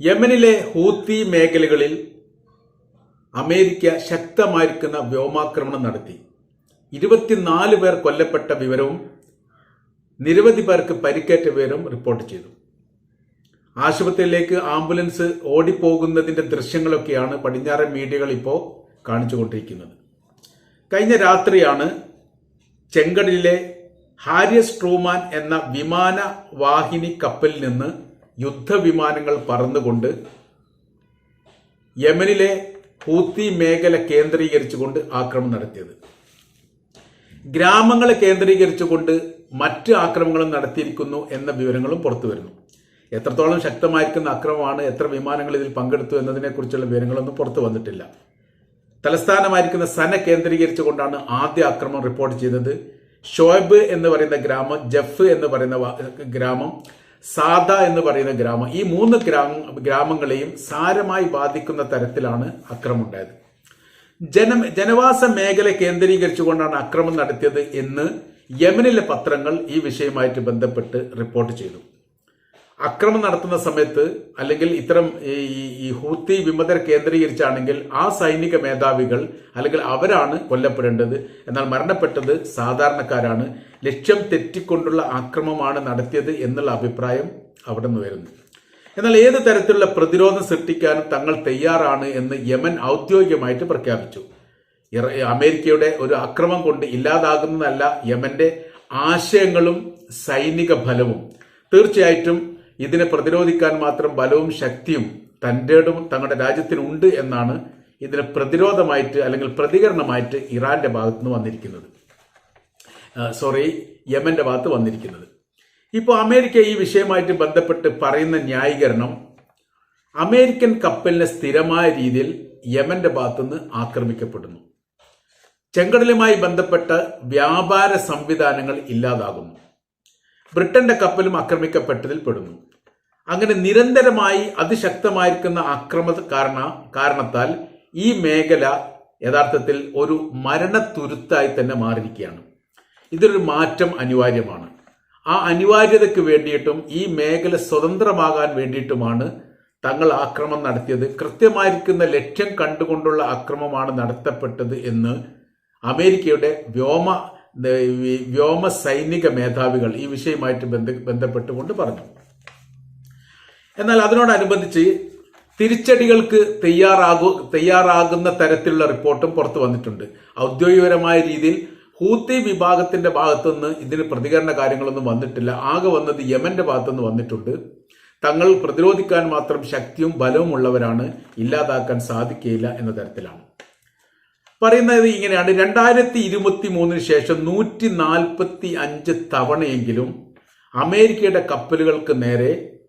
യമനിലെ ഹൂത്തി മേഖലകളിൽ അമേരിക്ക ശക്തമായിരിക്കുന്ന വ്യോമാക്രമണം നടത്തി. ഇരുപത്തിനാല് പേർ കൊല്ലപ്പെട്ട വിവരവും നിരവധി പേർക്ക് പരിക്കേറ്റ വിവരവും റിപ്പോർട്ട് ചെയ്തു. ആശുപത്രിയിലേക്ക് ആംബുലൻസ് ഓടിപ്പോകുന്നതിന്റെ ദൃശ്യങ്ങളൊക്കെയാണ് പടിഞ്ഞാറൻ മീഡിയകൾ ഇപ്പോൾ കാണിച്ചുകൊണ്ടിരിക്കുന്നത്. കഴിഞ്ഞ രാത്രിയാണ് ചെങ്കടലിലെ ഹാരിയസ് ട്രൂമാൻ എന്ന വിമാന വാഹിനി കപ്പലിൽ നിന്ന് യുദ്ധവിമാനങ്ങൾ പറന്നുകൊണ്ട് യമനിലെ ഹൂത്തി മേഖല കേന്ദ്രീകരിച്ചുകൊണ്ട് ആക്രമണം നടത്തിയത്. ഗ്രാമങ്ങളെ കേന്ദ്രീകരിച്ചുകൊണ്ട് മറ്റ് ആക്രമണങ്ങളും നടത്തിയിരിക്കുന്നു എന്ന വിവരങ്ങളും പുറത്തു വരുന്നു. എത്രത്തോളം ശക്തമായിരിക്കുന്ന അക്രമമാണ് എത്ര വിമാനങ്ങൾ ഇതിൽ പങ്കെടുത്തു എന്നതിനെക്കുറിച്ചുള്ള വിവരങ്ങളൊന്നും പുറത്തു വന്നിട്ടില്ല. തലസ്ഥാനമായിരിക്കുന്ന സന കേന്ദ്രീകരിച്ചുകൊണ്ടാണ് ആദ്യ ആക്രമണം റിപ്പോർട്ട് ചെയ്തത്. ഷോയബ് എന്ന് പറയുന്ന ഗ്രാമം ജഫ് എന്ന് പറയുന്ന ഗ്രാമം സാദ എന്ന് പറയുന്ന ഗ്രാമം. ഈ മൂന്ന് ഗ്രാമ ഗ്രാമങ്ങളെയും സാരമായി ബാധിക്കുന്ന തരത്തിലാണ് അക്രമമുണ്ടായത്. ജന ജനവാസ മേഖല കേന്ദ്രീകരിച്ചുകൊണ്ടാണ് അക്രമം നടത്തിയത് എന്ന് യമനിലെ പത്രങ്ങൾ ഈ വിഷയവുമായിട്ട് ബന്ധപ്പെട്ട് റിപ്പോർട്ട് ചെയ്തു. അക്രമം നടത്തുന്ന സമയത്ത് അല്ലെങ്കിൽ ഇത്തരം ഈ ഹൂത്തി വിമതർ കേന്ദ്രീകരിച്ചാണെങ്കിൽ ആ സൈനിക മേധാവികൾ അല്ലെങ്കിൽ അവരാണ് കൊല്ലപ്പെടേണ്ടത്. എന്നാൽ മരണപ്പെട്ടത് സാധാരണക്കാരാണ്. ലക്ഷ്യം തെറ്റിക്കൊണ്ടുള്ള ആക്രമമാണ് നടത്തിയത് എന്നുള്ള അഭിപ്രായം അവിടെ നിന്ന് വരുന്നു. എന്നാൽ ഏത് തരത്തിലുള്ള പ്രതിരോധം സൃഷ്ടിക്കാനും തങ്ങൾ തയ്യാറാണ് എന്ന് യമൻ ഔദ്യോഗികമായിട്ട് പ്രഖ്യാപിച്ചു. അമേരിക്കയുടെ ഒരു അക്രമം കൊണ്ട് ഇല്ലാതാകുന്നതല്ല യമന്റെ ആശയങ്ങളും സൈനിക ഫലവും. തീർച്ചയായിട്ടും ഇതിനെ പ്രതിരോധിക്കാൻ മാത്രം ബലവും ശക്തിയും തന്റെടും തങ്ങളുടെ രാജ്യത്തിനുണ്ട് എന്നാണ് ഇതിന് പ്രതിരോധമായിട്ട് അല്ലെങ്കിൽ പ്രതികരണമായിട്ട് ഇറാന്റെ ഭാഗത്തുനിന്ന് വന്നിരിക്കുന്നത്. ആ, സോറി യമന്റെ ഭാഗത്ത് വന്നിരിക്കുന്നത്. ഇപ്പോൾ അമേരിക്ക ഈ വിഷയമായിട്ട് ബന്ധപ്പെട്ട് പറയുന്ന ന്യായീകരണം അമേരിക്കൻ കപ്പലിനെ സ്ഥിരമായ രീതിയിൽ യമന്റെ ഭാഗത്തുനിന്ന് ആക്രമിക്കപ്പെടുന്നു. ചെങ്കടലുമായി ബന്ധപ്പെട്ട വ്യാപാര സംവിധാനങ്ങൾ ഇല്ലാതാകുന്നു. ബ്രിട്ടന്റെ കപ്പലും ആക്രമിക്കപ്പെട്ടതിൽ പെടുന്നു. അങ്ങനെ നിരന്തരമായി അതിശക്തമായിരിക്കുന്ന അക്രമ കാരണ കാരണത്താൽ ഈ മേഖല യഥാർത്ഥത്തിൽ ഒരു മരണത്തുരുത്തായി തന്നെ മാറിയിരിക്കുകയാണ്. ഇതൊരു മാറ്റം അനിവാര്യമാണ്. ആ അനിവാര്യതയ്ക്ക് വേണ്ടിയിട്ടും ഈ മേഖല സ്വതന്ത്രമാകാൻ വേണ്ടിയിട്ടുമാണ് തങ്ങൾ ആക്രമം നടത്തിയത്. കൃത്യമായിരിക്കുന്ന ലക്ഷ്യം കണ്ടുകൊണ്ടുള്ള ആക്രമമാണ് നടത്തപ്പെട്ടത് എന്ന് അമേരിക്കയുടെ വ്യോമ വ്യോമ സൈനിക മേധാവികൾ ഈ വിഷയമായിട്ട് ബന്ധ ബന്ധപ്പെട്ടുകൊണ്ട് പറഞ്ഞു. എന്നാൽ അതിനോടനുബന്ധിച്ച് തിരിച്ചടികൾക്ക് തയ്യാറാകു തയ്യാറാകുന്ന തരത്തിലുള്ള റിപ്പോർട്ടും പുറത്തു വന്നിട്ടുണ്ട്. ഔദ്യോഗികപരമായ രീതിയിൽ ഹൂത്തി വിഭാഗത്തിന്റെ ഭാഗത്തുനിന്ന് ഇതിന് പ്രതികരണ കാര്യങ്ങളൊന്നും വന്നിട്ടില്ല. ആകെ വന്നത് യമന്റെ ഭാഗത്തുനിന്ന് വന്നിട്ടുണ്ട്. തങ്ങൾ പ്രതിരോധിക്കാൻ മാത്രം ശക്തിയും ബലവും ഉള്ളവരാണ്. ഇല്ലാതാക്കാൻ സാധിക്കുകയില്ല എന്ന തരത്തിലാണ്. പറയുന്നത് ഇങ്ങനെയാണ്. രണ്ടായിരത്തി ഇരുപത്തി മൂന്നിന് ശേഷം നൂറ്റി നാൽപ്പത്തി അഞ്ച് തവണയെങ്കിലും അമേരിക്കയുടെ കപ്പലുകൾക്ക് നേരെ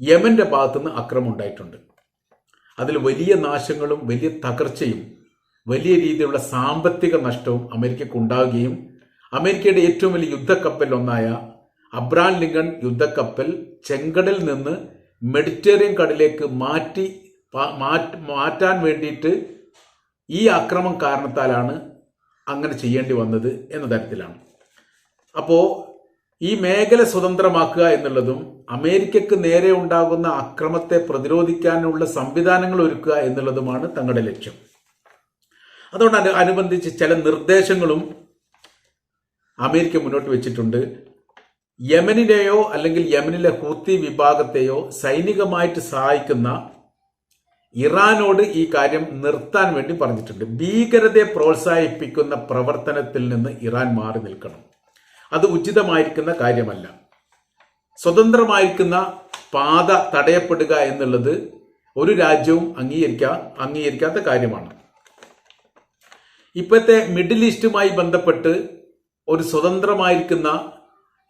യമന്റെ ഭാഗത്തുനിന്ന് അക്രമം ഉണ്ടായിട്ടുണ്ട്. അതിൽ വലിയ നാശങ്ങളും വലിയ തകർച്ചയും വലിയ രീതിയിലുള്ള സാമ്പത്തിക നഷ്ടവും അമേരിക്കക്ക് ഉണ്ടാവുകയും അമേരിക്കയുടെ ഏറ്റവും വലിയ യുദ്ധക്കപ്പൽ ഒന്നായ അബ്രാൻ ലിങ്കൺ യുദ്ധക്കപ്പൽ ചെങ്കടൽ നിന്ന് മെഡിറ്ററേനിയൻ കടലിലേക്ക് മാറ്റി മാറ്റാൻ വേണ്ടിയിട്ട് ഈ അക്രമം കാരണത്താലാണ് അങ്ങനെ ചെയ്യേണ്ടി വന്നത് എന്ന തരത്തിലാണ്. അപ്പോൾ ഈ മേഖല സ്വതന്ത്രമാക്കുക എന്നുള്ളതും അമേരിക്കക്ക് നേരെ ഉണ്ടാകുന്ന അക്രമത്തെ പ്രതിരോധിക്കാനുള്ള സംവിധാനങ്ങൾ ഒരുക്കുക എന്നുള്ളതുമാണ് തങ്ങളുടെ ലക്ഷ്യം. അതുകൊണ്ട് അനുബന്ധിച്ച് ചില നിർദ്ദേശങ്ങളും അമേരിക്ക മുന്നോട്ട് വെച്ചിട്ടുണ്ട്. യമനിലെയോ അല്ലെങ്കിൽ യമനിലെ ഹൂത്തി വിഭാഗത്തെയോ സൈനികമായിട്ട് സഹായിക്കുന്ന ഇറാനോട് ഈ കാര്യം നിർത്താൻ വേണ്ടി പറഞ്ഞിട്ടുണ്ട്. ഭീകരതയെ പ്രോത്സാഹിപ്പിക്കുന്ന പ്രവർത്തനത്തിൽ നിന്ന് ഇറാൻ മാറി നിൽക്കണം. അത് ഉചിതമായിരിക്കുന്ന കാര്യമല്ല. സ്വതന്ത്രമായിരിക്കുന്ന പാത തടയപ്പെടുക എന്നുള്ളത് ഒരു രാജ്യവും അംഗീകരിക്കാ അംഗീകരിക്കാത്ത കാര്യമാണ്. ഇപ്പോഴത്തെ മിഡിൽ ഈസ്റ്റുമായി ബന്ധപ്പെട്ട് ഒരു സ്വതന്ത്രമായിരിക്കുന്ന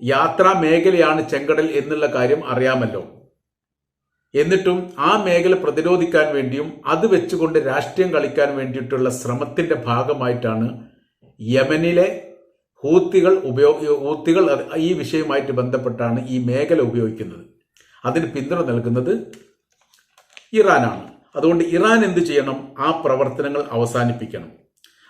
യാത്രാ മേഖലയാണ് ചെങ്കടൽ എന്നുള്ള കാര്യം അറിയാമല്ലോ. എന്നിട്ടും ആ മേഖല പ്രതിരോധിക്കാൻ വേണ്ടിയും അത് വെച്ചുകൊണ്ട് രാഷ്ട്രീയം കളിക്കാൻ വേണ്ടിയിട്ടുള്ള ശ്രമത്തിന്റെ ഭാഗമായിട്ടാണ് യമനിലെ ഹൂത്തികൾ ഉപയോഗ ഹൂത്തികൾ ഈ വിഷയവുമായിട്ട് ബന്ധപ്പെട്ടാണ് ഈ മേഖല ഉപയോഗിക്കുന്നത്. അതിന് പിന്തുണ നൽകുന്നത് ഇറാനാണ്. അതുകൊണ്ട് ഇറാൻ എന്ത് ചെയ്യണം? ആ പ്രവർത്തനങ്ങൾ അവസാനിപ്പിക്കണം.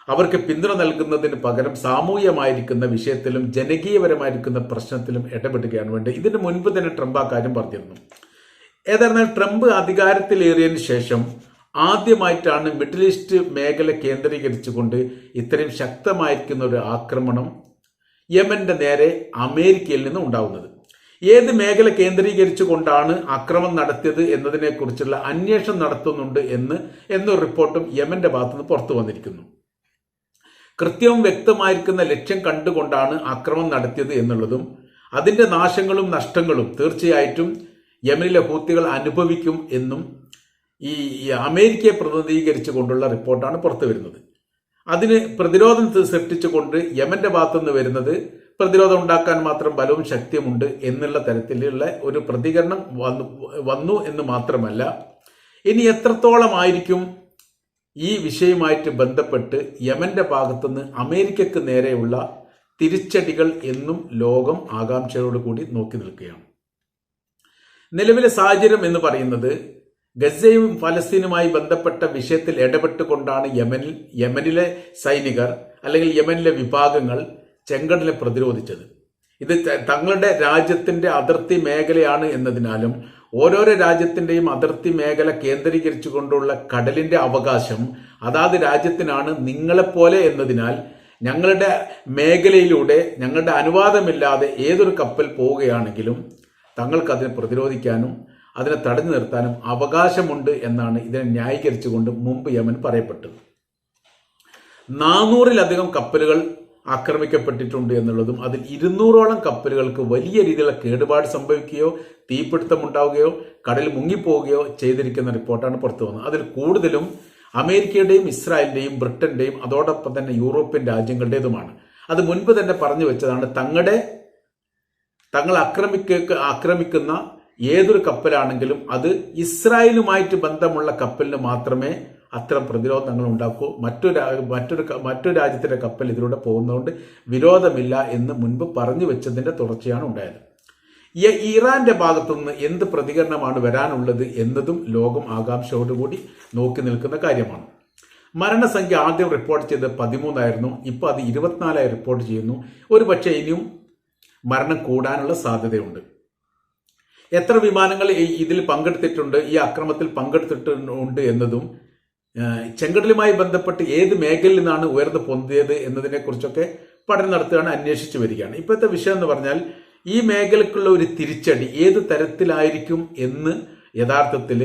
അവർക്ക് പിന്തുണ നൽകുന്നതിന് പകരം സാമൂഹ്യമായിരിക്കുന്ന വിഷയത്തിലും ജനകീയപരമായിരിക്കുന്ന പ്രശ്നത്തിലും ഇടപെടുകയാണ് വേണ്ടത്. ഇതിന് മുൻപ് തന്നെ ട്രംപ് ആ കാര്യം പറഞ്ഞിരുന്നു. ഏതായിരുന്നാലും ട്രംപ് അധികാരത്തിലേറിയതിനു ശേഷം ആദ്യമായിട്ടാണ് മിഡിൽ ഈസ്റ്റ് മേഖല കേന്ദ്രീകരിച്ചുകൊണ്ട് ഇത്രയും ശക്തമായിരിക്കുന്ന ഒരു ആക്രമണം യമന്റെ നേരെ അമേരിക്കയിൽ നിന്ന് ഉണ്ടാവുന്നത്. ഏത് മേഖല കേന്ദ്രീകരിച്ചുകൊണ്ടാണ് ആക്രമണം നടത്തിയത് എന്നതിനെക്കുറിച്ചുള്ള അന്വേഷണം നടത്തുന്നുണ്ട് എന്ന് എന്നൊരു റിപ്പോർട്ടും യമന്റെ ഭാഗത്തുനിന്ന് പുറത്തു വന്നിരിക്കുന്നു. കൃത്യവും വ്യക്തമായിരിക്കുന്ന ലക്ഷ്യം കണ്ടുകൊണ്ടാണ് ആക്രമണം നടത്തിയത് എന്നുള്ളതും അതിന്റെ നാശങ്ങളും നഷ്ടങ്ങളും തീർച്ചയായിട്ടും യമനിലെ ഹൂത്തികൾ അനുഭവിക്കും എന്നും ഈ അമേരിക്കയെ പ്രതിനിധീകരിച്ചു കൊണ്ടുള്ള റിപ്പോർട്ടാണ് പുറത്തു വരുന്നത്. അതിന് പ്രതിരോധം സൃഷ്ടിച്ചുകൊണ്ട് യമന്റെ ഭാഗത്തുനിന്ന് വരുന്നത് പ്രതിരോധം ഉണ്ടാക്കാൻ മാത്രം ബലവും ശക്തിയുമുണ്ട് എന്നുള്ള തരത്തിലുള്ള ഒരു പ്രതികരണം വന്നു വന്നു എന്ന് മാത്രമല്ല ഇനി എത്രത്തോളമായിരിക്കും ഈ വിഷയമായിട്ട് ബന്ധപ്പെട്ട് യമന്റെ ഭാഗത്തുനിന്ന് അമേരിക്കക്ക് നേരെയുള്ള തിരിച്ചടികൾ എന്നും ലോകം ആകാംക്ഷയോടുകൂടി നോക്കി നിൽക്കുകയാണ്. നിലവിലെ സാഹചര്യം എന്ന് പറയുന്നത് ഗസയും ഫലസ്തീനുമായി ബന്ധപ്പെട്ട വിഷയത്തിൽ ഇടപെട്ടുകൊണ്ടാണ് യമനിൽ യമനിലെ സൈനികർ അല്ലെങ്കിൽ യമനിലെ വിഭാഗങ്ങൾ ചെങ്കടലെ പ്രതിരോധിച്ചത്. ഇത് തങ്ങളുടെ രാജ്യത്തിന്റെ അതിർത്തി മേഖലയാണ് എന്നതിനാലും ഓരോരോ രാജ്യത്തിന്റെയും അതിർത്തി മേഖല കേന്ദ്രീകരിച്ചുകൊണ്ടുള്ള കടലിന്റെ അവകാശം അതാത് രാജ്യത്തിനാണ് നിങ്ങളെപ്പോലെ എന്നതിനാൽ ഞങ്ങളുടെ മേഖലയിലൂടെ ഞങ്ങളുടെ അനുവാദമില്ലാതെ ഏതൊരു കപ്പൽ പോവുകയാണെങ്കിലും തങ്ങൾക്കതിനെ പ്രതിരോധിക്കാനും അതിനെ തടഞ്ഞു നിർത്താനും അവകാശമുണ്ട് എന്നാണ് ഇതിനെ ന്യായീകരിച്ചുകൊണ്ട് മുമ്പ് യമൻ പറയപ്പെട്ടത് നാനൂറിലധികം കപ്പലുകൾ ആക്രമിക്കപ്പെട്ടിട്ടുണ്ട് എന്നുള്ളതും അതിൽ ഇരുന്നൂറോളം കപ്പലുകൾക്ക് വലിയ രീതിയിലുള്ള കേടുപാട് സംഭവിക്കുകയോ തീപിടുത്തമുണ്ടാവുകയോ കടൽ മുങ്ങിപ്പോവുകയോ ചെയ്തിരിക്കുന്ന റിപ്പോർട്ടാണ് പുറത്തു വന്നത്. അതിൽ കൂടുതലും അമേരിക്കയുടെയും ഇസ്രായേലിന്റെയും ബ്രിട്ടന്റെയും അതോടൊപ്പം തന്നെ യൂറോപ്യൻ രാജ്യങ്ങളുടേതുമാണ്. അത് മുൻപ് തന്നെ പറഞ്ഞു വെച്ചതാണ് തങ്ങളുടെ തങ്ങൾ ആക്രമിക്ക ആക്രമിക്കുന്ന ഏതൊരു കപ്പലാണെങ്കിലും അത് ഇസ്രായേലുമായിട്ട് ബന്ധമുള്ള കപ്പലിന് മാത്രമേ അത്തരം പ്രതിരോധങ്ങൾ ഉണ്ടാക്കൂ. മറ്റൊരു മറ്റൊരു മറ്റൊരു രാജ്യത്തിന്റെ കപ്പൽ ഇതിലൂടെ പോകുന്നതുകൊണ്ട് വിരോധമില്ല എന്ന് മുൻപ് പറഞ്ഞു വെച്ചതിന്റെ തുടർച്ചയാണ് ഉണ്ടായത്. ഇറാന്റെ ഭാഗത്തുനിന്ന് എന്ത് പ്രതികരണമാണ് വരാനുള്ളത് എന്നതും ലോകം ആകാംക്ഷയോടുകൂടി നോക്കി നിൽക്കുന്ന കാര്യമാണ്. മരണസംഖ്യ ആദ്യം റിപ്പോർട്ട് ചെയ്തത് പതിമൂന്നായിരുന്നു. ഇപ്പോൾ അത് ഇരുപത്തിനാലായി റിപ്പോർട്ട് ചെയ്യുന്നു. ഒരു പക്ഷേ ഇനിയും മരണം കൂടാനുള്ള സാധ്യതയുണ്ട്. എത്ര വിമാനങ്ങൾ ഇതിൽ പങ്കെടുത്തിട്ടുണ്ട് ഈ അക്രമത്തിൽ പങ്കെടുത്തിട്ടുണ്ട് എന്നതും ചെങ്കടലുമായി ബന്ധപ്പെട്ട് ഏത് മേഖലയിൽ നിന്നാണ് ഉയർന്നു പൊന്തിയത് എന്നതിനെ കുറിച്ചൊക്കെ പഠനം നടത്തുകയാണ് അന്വേഷിച്ചു വരികയാണ്. ഇപ്പോഴത്തെ വിഷയം എന്ന് പറഞ്ഞാൽ ഈ മേഖലക്കുള്ള ഒരു തിരിച്ചടി ഏത് തരത്തിലായിരിക്കും എന്ന് യഥാർത്ഥത്തിൽ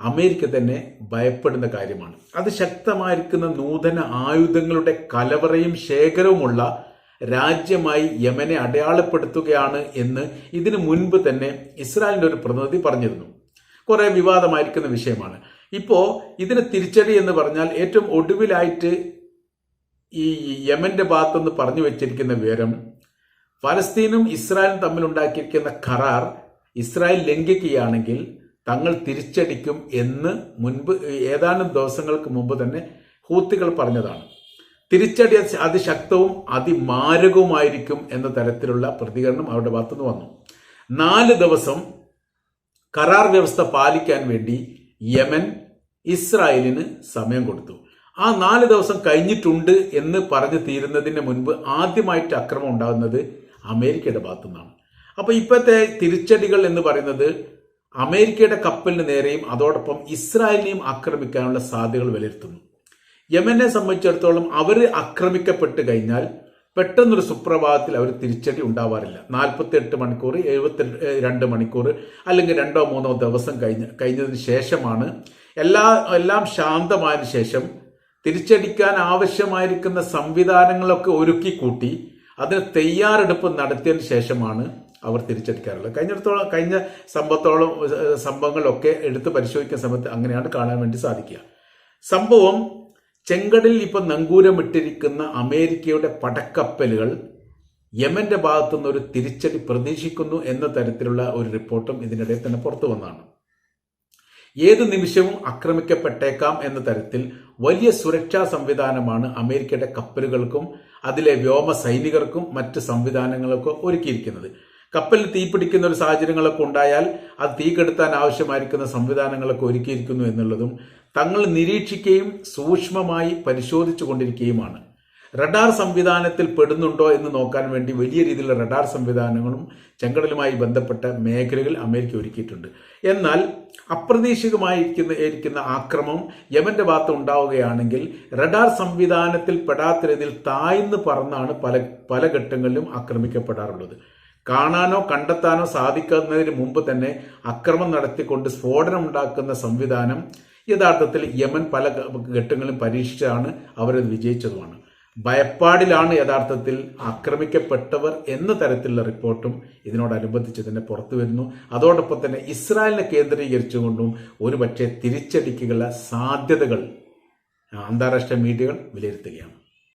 അമേരിക്ക തന്നെ ഭയപ്പെടുന്ന കാര്യമാണ്. അത് ശക്തമായിരിക്കുന്ന നൂതന ആയുധങ്ങളുടെ കലവറയും ശേഖരവുമുള്ള രാജ്യമായി യമനെ അടയാളപ്പെടുത്തുകയാണ് എന്ന് ഇതിനു മുൻപ് തന്നെ ഇസ്രായേലിന്റെ ഒരു പ്രതിനിധി പറഞ്ഞിരുന്നു. കുറെ വിവാദമായിരിക്കുന്ന വിഷയമാണ്. ഇപ്പോ ഇതിന് തിരിച്ചടി എന്ന് പറഞ്ഞാൽ ഏറ്റവും ഒടുവിലായിട്ട് ഈ യമന്റെ ഭാഗത്തുനിന്ന് പറഞ്ഞു വെച്ചിരിക്കുന്ന വിവരം ഫലസ്തീനും ഇസ്രായേലും തമ്മിൽ ഉണ്ടാക്കിയിരിക്കുന്ന കരാർ ഇസ്രായേൽ ലംഘിക്കുകയാണെങ്കിൽ തങ്ങൾ തിരിച്ചടിക്കും എന്ന് മുൻപ് ഏതാനും ദിവസങ്ങൾക്ക് മുമ്പ് തന്നെ ഹൂത്തികൾ പറഞ്ഞതാണ്. തിരിച്ചടി അതി- അതിശക്തവും അതിമാരകവുമായിരിക്കും എന്ന തരത്തിലുള്ള പ്രതികരണം അവരുടെ ഭാഗത്തുനിന്ന് വന്നു. നാല് ദിവസം കരാർ വ്യവസ്ഥ പാലിക്കാൻ വേണ്ടി യമൻ ഇസ്രായേലിന് സമയം കൊടുത്തു. ആ നാല് ദിവസം കഴിഞ്ഞിട്ടുണ്ട് എന്ന് പറഞ്ഞു തീരുന്നതിന് മുൻപ് ആദ്യമായിട്ട് അക്രമം ഉണ്ടാകുന്നത് അമേരിക്കയുടെ ഭാഗത്തു നിന്നാണ് അപ്പൊ ഇപ്പോഴത്തെ തിരിച്ചടികൾ എന്ന് പറയുന്നത് അമേരിക്കയുടെ കപ്പലിന് നേരെയും അതോടൊപ്പം ഇസ്രായേലിനെയും ആക്രമിക്കാനുള്ള സാധ്യതകൾ വിലയിരുത്തുന്നു. യമനെ സംബന്ധിച്ചിടത്തോളം അവർ ആക്രമിക്കപ്പെട്ട് കഴിഞ്ഞാൽ പെട്ടെന്നൊരു സുപ്രഭാതത്തിൽ അവർ തിരിച്ചടി ഉണ്ടാവാറില്ല. നാൽപ്പത്തി എട്ട് മണിക്കൂർ എഴുപത്തി രണ്ട് മണിക്കൂർ അല്ലെങ്കിൽ രണ്ടോ മൂന്നോ ദിവസം കഴിഞ്ഞ കഴിഞ്ഞതിന് ശേഷമാണ് എല്ലാ എല്ലാം ശാന്തമായതിനു ശേഷം തിരിച്ചടിക്കാൻ ആവശ്യമായിരിക്കുന്ന സംവിധാനങ്ങളൊക്കെ ഒരുക്കി കൂട്ടി അതിന് തയ്യാറെടുപ്പ് നടത്തിയതിന് ശേഷമാണ് അവർ തിരിച്ചടിക്കാറുള്ളത്. കഴിഞ്ഞിടത്തോളം കഴിഞ്ഞ സംഭവത്തോളം സംഭവങ്ങളൊക്കെ എടുത്ത് പരിശോധിക്കുന്ന സമയത്ത് അങ്ങനെയാണ് കാണാൻ വേണ്ടി സാധിക്കുക. സംഭവം ചെങ്കടലിൽ ഇപ്പൊ നങ്കൂരമിട്ടിരിക്കുന്ന അമേരിക്കയുടെ പടക്കപ്പലുകൾ യമന്റെ ഭാഗത്തുനിന്ന് ഒരു തിരിച്ചടി പ്രതീക്ഷിക്കുന്നു എന്ന തരത്തിലുള്ള ഒരു റിപ്പോർട്ടും ഇതിനിടെ തന്നെ പുറത്തു വന്നതാണ്. ഏത് നിമിഷവും ആക്രമിക്കപ്പെട്ടേക്കാം എന്ന തരത്തിൽ വലിയ സുരക്ഷാ സംവിധാനമാണ് അമേരിക്കയുടെ കപ്പലുകൾക്കും അതിലെ വ്യോമ സൈനികർക്കും മറ്റ് സംവിധാനങ്ങൾക്കും ഒരുക്കിയിരിക്കുന്നത്. കപ്പലിൽ തീപിടിക്കുന്ന ഒരു സാഹചര്യങ്ങളൊക്കെ ഉണ്ടായാൽ അത് തീ കെടുത്താൻ ആവശ്യമായിരിക്കുന്ന സംവിധാനങ്ങളൊക്കെ ഒരുക്കിയിരിക്കുന്നു എന്നുള്ളതും തങ്ങൾ നിരീക്ഷിക്കുകയും സൂക്ഷ്മമായി പരിശോധിച്ചു കൊണ്ടിരിക്കുകയുമാണ്. റഡാർ സംവിധാനത്തിൽ പെടുന്നുണ്ടോ എന്ന് നോക്കാൻ വേണ്ടി വലിയ രീതിയിലുള്ള റഡാർ സംവിധാനങ്ങളും ചെങ്കടലുമായി ബന്ധപ്പെട്ട മേഖലകൾ അമേരിക്ക ഒരുക്കിയിട്ടുണ്ട്. എന്നാൽ അപ്രതീക്ഷിതമായിരിക്കുന്ന ഇരിക്കുന്ന ആക്രമം യമന്റെ ഭാഗത്ത് ഉണ്ടാവുകയാണെങ്കിൽ റഡാർ സംവിധാനത്തിൽ പെടാത്ത രീതിയിൽ താഴ്ന്നു പറന്നാണ് പല പല ഘട്ടങ്ങളിലും ആക്രമിക്കപ്പെടാറുള്ളത്. കാണാനോ കണ്ടെത്താനോ സാധിക്കുന്നതിന് മുമ്പ് തന്നെ അക്രമം നടത്തിക്കൊണ്ട് സ്ഫോടനം ഉണ്ടാക്കുന്ന സംവിധാനം യഥാർത്ഥത്തിൽ യമൻ പല ഘട്ടങ്ങളും പരീക്ഷിച്ചാണ് അവരത് വിജയിച്ചതുമാണ്. ഭയപ്പാടിലാണ് യഥാർത്ഥത്തിൽ ആക്രമിക്കപ്പെട്ടവർ എന്ന തരത്തിലുള്ള റിപ്പോർട്ടും ഇതിനോടനുബന്ധിച്ച് തന്നെ പുറത്തു വരുന്നു. അതോടൊപ്പം തന്നെ ഇസ്രായേലിനെ കേന്ദ്രീകരിച്ചുകൊണ്ടും ഒരുപക്ഷെ തിരിച്ചടിക്കുള്ള സാധ്യതകൾ അന്താരാഷ്ട്ര മീഡിയകൾ വിലയിരുത്തുകയാണ്.